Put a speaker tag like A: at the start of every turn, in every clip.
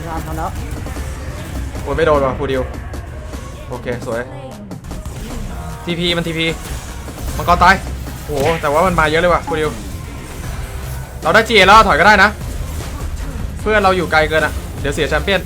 A: ำทำทำแล้ว
B: โอ้ยไม่โดนว่ะพูดิวโอเคสวยทีพีมันทีพีมังกรตายโอ้โหแต่ว่ามันมาเยอะเลยว่ะพูดิวเราได้จีแล้วถอยก็ได้นะ เพื่อนเราอยู่ไกลเกินอะ เดี๋ยวเสียแชมเปี้ยน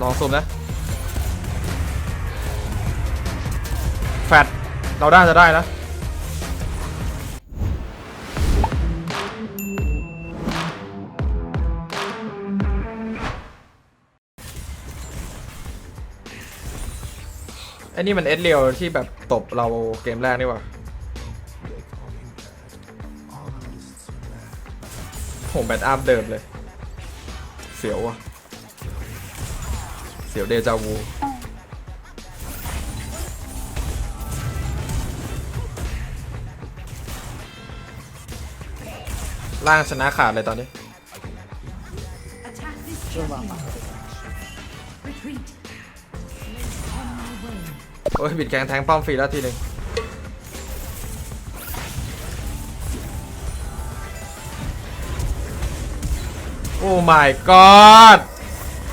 B: ลองซูมนะ แฟดเราได้จะได้นะ อ้นี่มันเอสเรียวที่แบบตบเราเกมแรกนี่ว่าผมแบตอัพเดิมเลย เสียวว่ะเสียวเดจาวูล่างชนะขาดเลยตอนนี้
C: Attack this
A: เรื่องวาง
C: champion.
A: ปาก
C: Retreat. On my way.
B: โอ้ยบิดแกงแทงป้อมฟรีแล้วทีหนึ่งโอ้ my god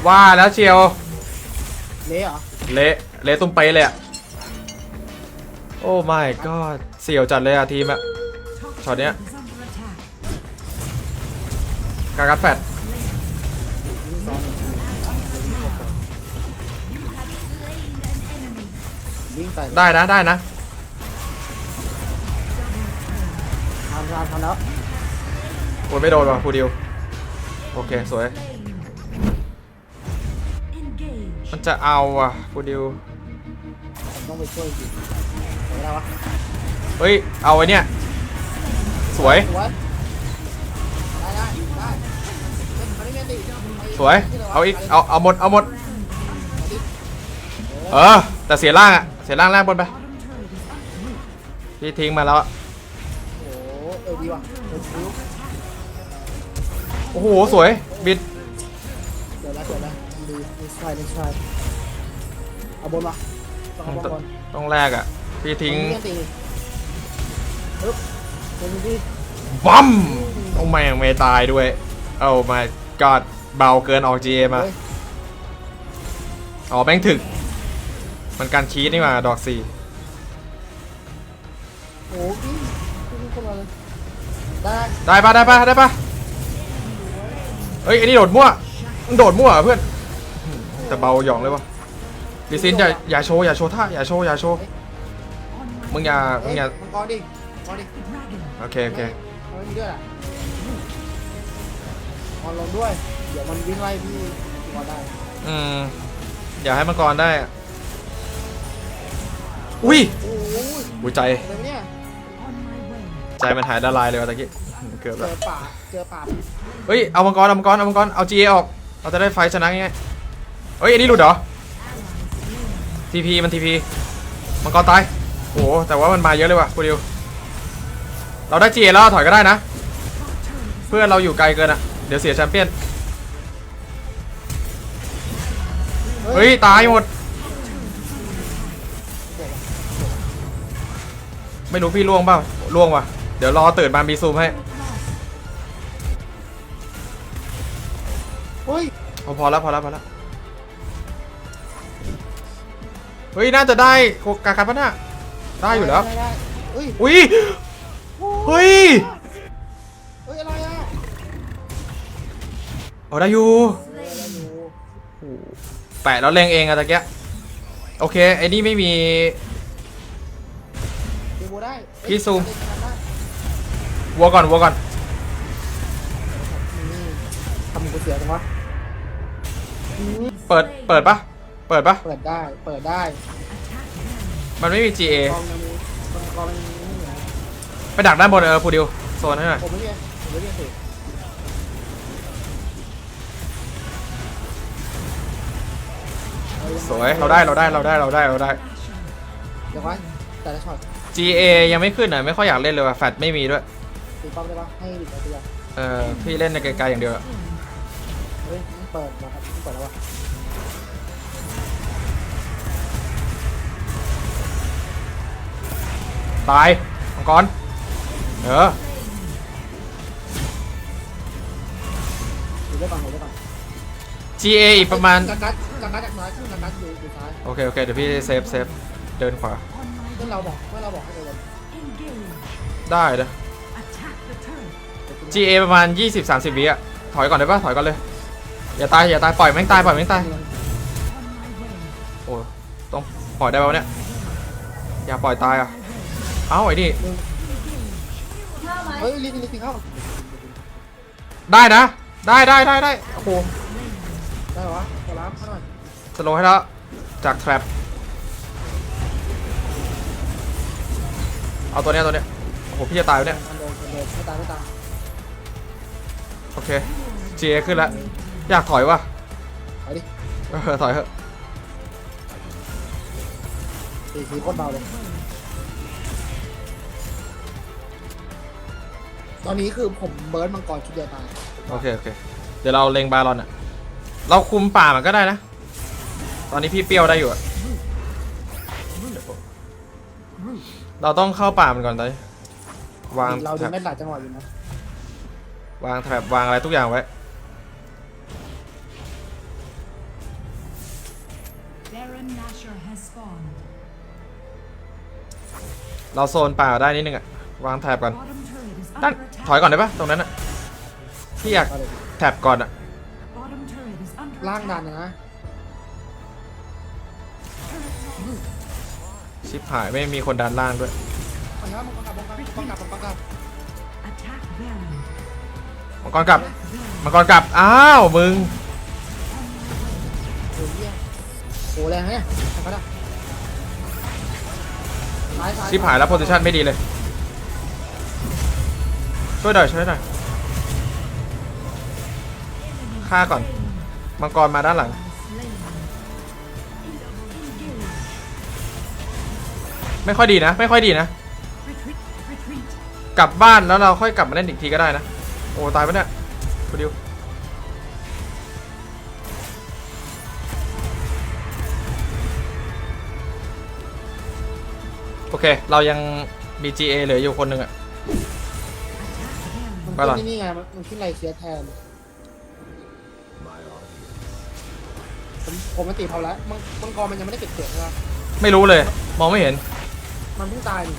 B: ว่าแล้วเชียว
A: เละเหรอ
B: เละเละตุ้มไปะเลยอะโอ้ my god เสี่ยวจัดเลยอะทีมอะช็อตเนี้ย
C: Is under attack.
B: กากัดแฟด
A: ยิงใส่
B: ได้นะได้นะ
A: ทำทำทำแล้ว
B: โอ้ยไม่โดนว่ะพูดิวโอเคสวย
C: Engage.
B: มันจะเอาอะพูดิว
A: ผมต้องไปช่วยยิงไหนได้วะ
B: เฮ้ยเอาไว้เนี่ยสวย
A: สวยได้ได้ได้เล่นมาได้เมนดิ
B: สวย เอาอีกเอาเอาหมดเอาหมดเออ แต่เสียล่างอะเสียล่างล่างบนไปพี่ทิ้งมาแล้วอะ
A: โอ้โหเออดีว่ะเออคิ้ว
B: โอ้โหสวยบิด
A: เดี๋ยวแล้วเดี๋ยวแล้วดีดีชายดีชายเอาบนมาต้องเอาบนบน
B: ต้องแลกอะพี่ทิ้ง
A: เมนดิปึ๊บเมนดิ
B: บัมโอ้แม่งไม่ตายด้วยโอ้ my god เบาเกินออก GA มา
A: เฮ้ย
B: อ๋อแม่งถึก มันการคีดนี่มาดอกสี่
A: โอ้โหพี่พี่เข้ามาเลยได้
B: ได้ปะได้ปะได้ปะเฮ้ยไอ้นี่โดดมั่วมึงโดดมั่วเหรอเพื่อนแต่เบาหยองเลยวะดิซินอย่าอย่าโชว์อย่าโชว์ท่าอย่าโชว์อย่าโชว์
C: On my
B: มึงอย่ามึ
A: เฮ้
B: ง
A: ย
B: อย่า
A: มังกรดิมังกรดิ
C: dragon.
B: โอเคโอเค
A: มันไม่มีเลือดอะออนลงด้วย เดี๋ยวมันวิ่งไล่พี่มังกรได้
B: อืมอย่าให้มังกรได้ อะอุ้ย
A: โอ้ย
B: อุ้ยใจ
A: อะไรวะเนี่ย
C: On my way.
B: ใจมันหายละลายเลยวะตะกี้เกือบ
A: เจ
B: แล้ว
A: อป่าเจอป่า
B: เฮ้ยเอามังกรเอามังกรเอามังกรเอา GA ออกเราจะได้ไฟท์ชนะง่ายๆเฮ้ยอันนี้หลุดเหรอ TP มัน TP มังกรตายโอ้โหแต่ว่ามันมาเยอะเลยว่ะกูดิวเราได้ GA แล้วถอยก็ได้นะ เพื่อนเราอยู่ไกลเกินอะเดี๋ยวเสียแชมเปี้ยนเฮ้ยตายหมด ไม่รู้พี่ล่วงเปล่าล่วงว่ะ เดี๋ยวรอตื่นมามีซูมให้
A: เฮ้ย
B: พอพอแล้วพอแล้วพอแล้วเฮ้ยน่าจะได้กาคัดปะน่ะได้อยู่แล้ว
A: ได้ได้เฮ้ย
B: อุ้ยเฮ้ย
A: เฮ้ยอะไรอะ
B: เอาได้อยู่
A: เฮ้ยอะไรอยู่
B: แปะแล้วเล็งเองอะตะเกียโอเคไอ้นี่ไม่มี
A: ดูบูได้เฮ้ย
B: พี่ซูม
A: ได้ได้
B: วัวก่อนวัวก่อน
A: นี่ทำกูเสียจังวะอืม
B: เปิดเปิดปะเปิดปะ
A: เปิดได้ เปิดได้
B: มันไม่มี GA
A: กองยังมีกองกองยังมีนี่อยู่นะ
B: ไปดักด้านบนเออพูดิวโซนให้หน่อย
A: ผมไม่เรียนผมไม่เรียนสิ
B: สวยเราได้เราได้เราได้เราได้เราได้
A: เดี๋ยวไว้แต่ละช็อต
B: GA ยังไม่ขึ้นอะไม่ค่อยอยากเล่นเลยว่ะแฟตไม่มีด้วย
A: ตีป้อมได้ปะให้ดิบไปตัว
B: เออพี่เล่นในไกลๆอย่างเดียวอะ
A: เฮ้ยไม่เปิดนะครับไม่เปิดแล้ววะ
B: ตายมังกรเออ
A: อยู่ได้ก่อนอยู่ได้ก่อน
B: GA อีกประมาณ
A: กัดกัดกัดกัดจากซ้ายขึ้นกัดกัดอยู่อยู่ซ้าย
B: โอเคโอเคเดี๋ยวพี่เซฟเซฟเดินขวา
C: On my
A: เพื่อนเราบอกเพื่อนเราบอกให้เดิน
C: engage.
B: ได้นะ
C: Attack the turret.
B: GA ประมาณ 20-30 วิอะถอยก่อนได้ปะถอยก่อนเลย อย่าตาย อย่าตาย ปล่อยแม่งตาย ปล่อยแม่งตาย
C: On my way.
B: โอ้ ต้องปล่อยได้ป่าวะเนี่ย อย่าปล่อยตายอะ เอ้าไอ้นี่
A: เฮ้ยลิงลิงลิงเข้า
B: ได้นะ ได้ได้ได้ได้โอ้โห
A: ได้เหรอวะขอรับเข้าหน่อย
B: สโลว์ให้แล้ว จากแทรป เอาตัวเนี้ยตัวเนี้ยโอ้โหพี่จะตายแล้วเนี่ย
A: มันโดนมันโดนไม่ตายไม่ตาย
B: โอเค GA ขึ้นแล้ว อยากถอยวะ
A: เอาดิ
B: เออถอยเถอะ
A: ตีสีโคตรเบาเลย ตอนนี้คือผมเบิร์ดมังกรชุดเดียวตาย
B: โอเคโอเค เดี๋ยวเราเล็งบาลอนอะเราคุมป่ามันก็ได้นะ ตอนนี้พี่เปรี้ยวได้อยู่อะ เราต้องเข้าป่ามันก่อนตอนนี้วาง
A: เรา
B: แถ
A: ดึ
B: บ
A: งไม่หลายจังหวะอยู่นะ
B: วางแถบวางอะไรทุกอย่างไว้
C: Baron Nashor has spawned.
B: เราโซนป่าได้นิดนึงอะวางแถบก่อน
C: Bottom turret is
B: ด้าน
C: under
B: ถอย
C: attack.
B: ก่อนได้ปะตรงนั้นอะพี่อยาก
A: เอาเลย
B: แถบก่อนอะ
C: Bottom turret is under
A: ล่างดัน
C: attack.
A: นะ
B: ชิปหายไม่มีคนดันล่างด้วย
A: มันกลับมันกลับมันกลับมันกลับมันกลับ
C: Attack Baron.
B: มังกรกลับ
C: Baron.
B: มังกรกลับ อ้าว มึง
A: โอ้ยเหี้ยโอ้แรงเนี่ยใครก็ได้ซ้ายซ้าย
B: ชิปหายแล้วโพซิชันไม่ดีเลย ช่วยหน่อยช่วยหน่อยฆ่าก่อน มังกรมาด้านหลัง ไม่ค่อยดีนะ ไม่ค่อยดีนะ
C: Retreat. Retreat.
B: กลับบ้านแล้วเราค่อยกลับมาเล่นอีกทีก็ได้นะ โอ้ตายปะเนี่ยคุณดิวโอเค เรายังมี GA เหลืออยู่คนหนึ่งอะ
C: Attack Baron.
A: มัน
B: ไปหรอ
A: ขึ้นนี่ไงมันขึ้นไรเชียร์แทน ผมผมมันตีเขาแล้วมังมังกรมันยังไม่ได้เก็บเสียงใช่ไหม
B: ไม่รู้เลย มองไม่เห็น
A: มันเพิ่งตายนี่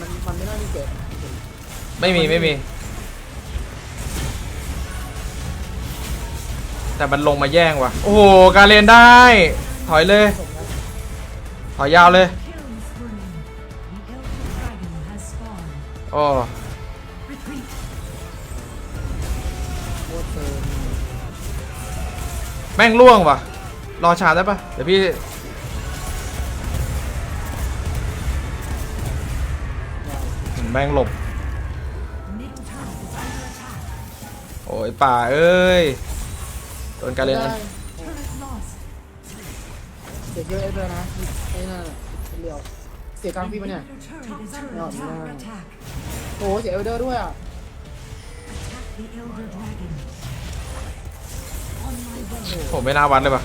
A: มันมันไม่น่ามีเก็บ
B: ไม่มีไม่มี แต่มันลงมาแย่งว่ะ โอ้โห การเรียนได้ ถอยเลย
A: ผมนะ
B: ถอยยาวเลย
C: Killing spree. The Elder Dragon has spawned.
B: โอ้
C: Retreat.
A: โคตรเติม
B: แม่งล่วงว่ะ รอชาได้ปะเดี๋ยวพี่ แม่งหลบ
C: Middle turret is under attack.
B: โอ้ยป่าเอ้ยโดนการเรียน
A: ได้
C: Turret lost.
A: เสียเยอะเอฟเลยนะไอ้นั่นน่ะเรียวเสียกลางพี่ปะเนี่ย
C: Middle turret is under
A: No,
C: attack.
A: no.
C: attack.
A: โอ้เสียเอลเดอร์ด้วยอะ
C: Attack the Elder Dragon. On my way.
B: ผมไม่น่าวัดเลยปะ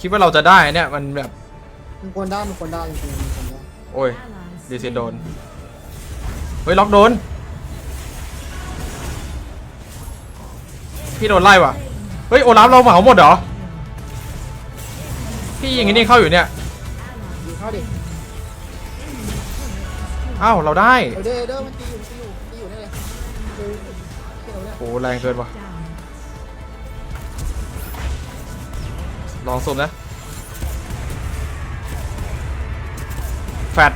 B: คิดว่าเราจะได้เนี่ยมันแบบ
A: มันควรได้มันควรได้จริงๆมันค วรได้
B: โอ้ย
C: Allies
B: ดีซินโดน
C: slain.
B: เฮ้ย ล็อกโดน พี่โดนไล่ว่ะ เฮ้ย โอลาฟเราเหมาหมดเหรอ พี่ยิงไอ้นี่เข้าอยู่เนี่ย
A: ยิงเข้าดิ
B: อ้าวเราได้
A: เอลเดอร์เอลเดอร์มันตีอยู่ตีอยู่ตีอยู่นี่เลยคือที่เราเนี่ย
B: โอ้แรงเกินว่ะ
C: Down.
B: ลองซูมนะ แฟด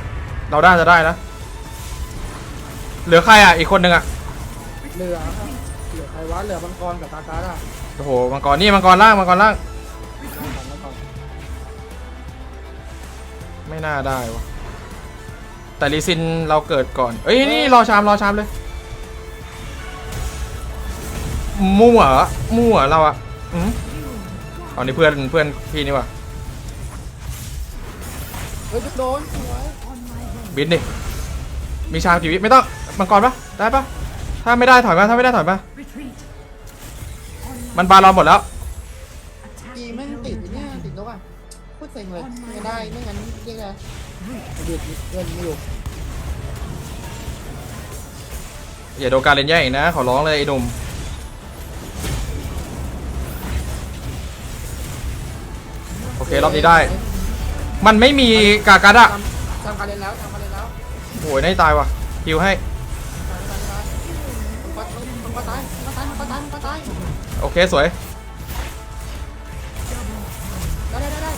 B: เราได้จะได้นะ เหลือใครอะ อีกคนหนึ่งอะ
A: เหลือเหลือใครวะเหลือมังกรกับตาการ์ดอะ
B: โอ้โห มังกรนี่มังกรล่าง มังกรล่าง
A: มังกร
B: ไม่น่าได้วะ แต่ลีซินเราเกิดก่อน เอ้ย นี่รอชามรอชามเลย มั่วเหรอมั่วเราอะอืมเอานี่เพื่อนเพื่อนพี่นี่วะ
A: เฮ้ยโดนสวย
C: On my way.
B: บินดิมีชากี่วิไม่ต้องมังกรปะได้ปะถ้าไม่ได้ถอยมาถ้าไม่ได้ถอยมามันบาลอนหมดแล้ว
A: กีม่งติดเนี่ยติดแล้วอะพูดเซ็เลยไม่ได้ไม่งั้นยกอไรเงินไม่อยู่
B: อย่าโดนการเล่นแย่อีกนะ ขอร้องเลยไอ้หนุ่มโอเครอบนี้ได้ มันไม่มีกากาดอะ
A: ทำการเล่นแล้ว
B: โอ้ยน่าจะตายว่ะฮิวให้
A: ตายตายตายมันก็มันก็ตายมันก็ตายมันก็ตายมันก็ตาย
B: โอเค สวย
A: ได้ได้ได้ได้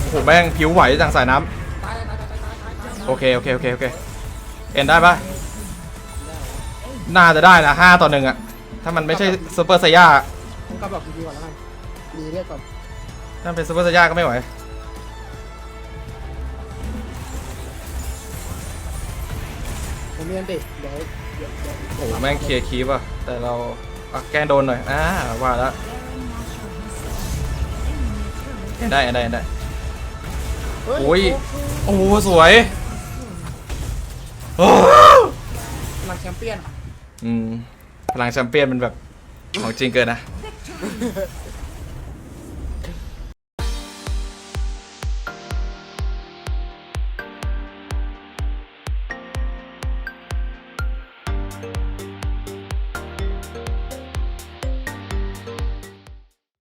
B: โอ้โหแม่งผิวไหวจังสายน้
A: ตายตายตายตายตายตายตายำ
B: โอเค โอเค โอเค โอเค เอ็นได้ปะน่าจะได้นะห้าต่อหนึ่งอะถ้ามันไม่ใช่ซูเปอร์ไซย่า
A: ผมกลับแบบดีๆก่อนแล้วกันดีเรียกก่อน
B: ถ้ามันเป็นซูเปอร์ไซย่าก็ไม่ไหว
A: ผมมีอันติเดี๋ยวเดี๋ยวเดี๋ยว
B: โอ้โหแม่งเคลียร์คีบอะแต่เราอะแกล้งโดนหน่อย อ่า ว่าแล้วเอ็นได้เอ็นได้เอ็นได้
A: เฮ้
B: โอ้ย โอ้โหสวยโอ้
A: พลังแชมเปี้ยน
B: อืม พลังแชมเปี้ยนมันแบบของจริงเกินนะ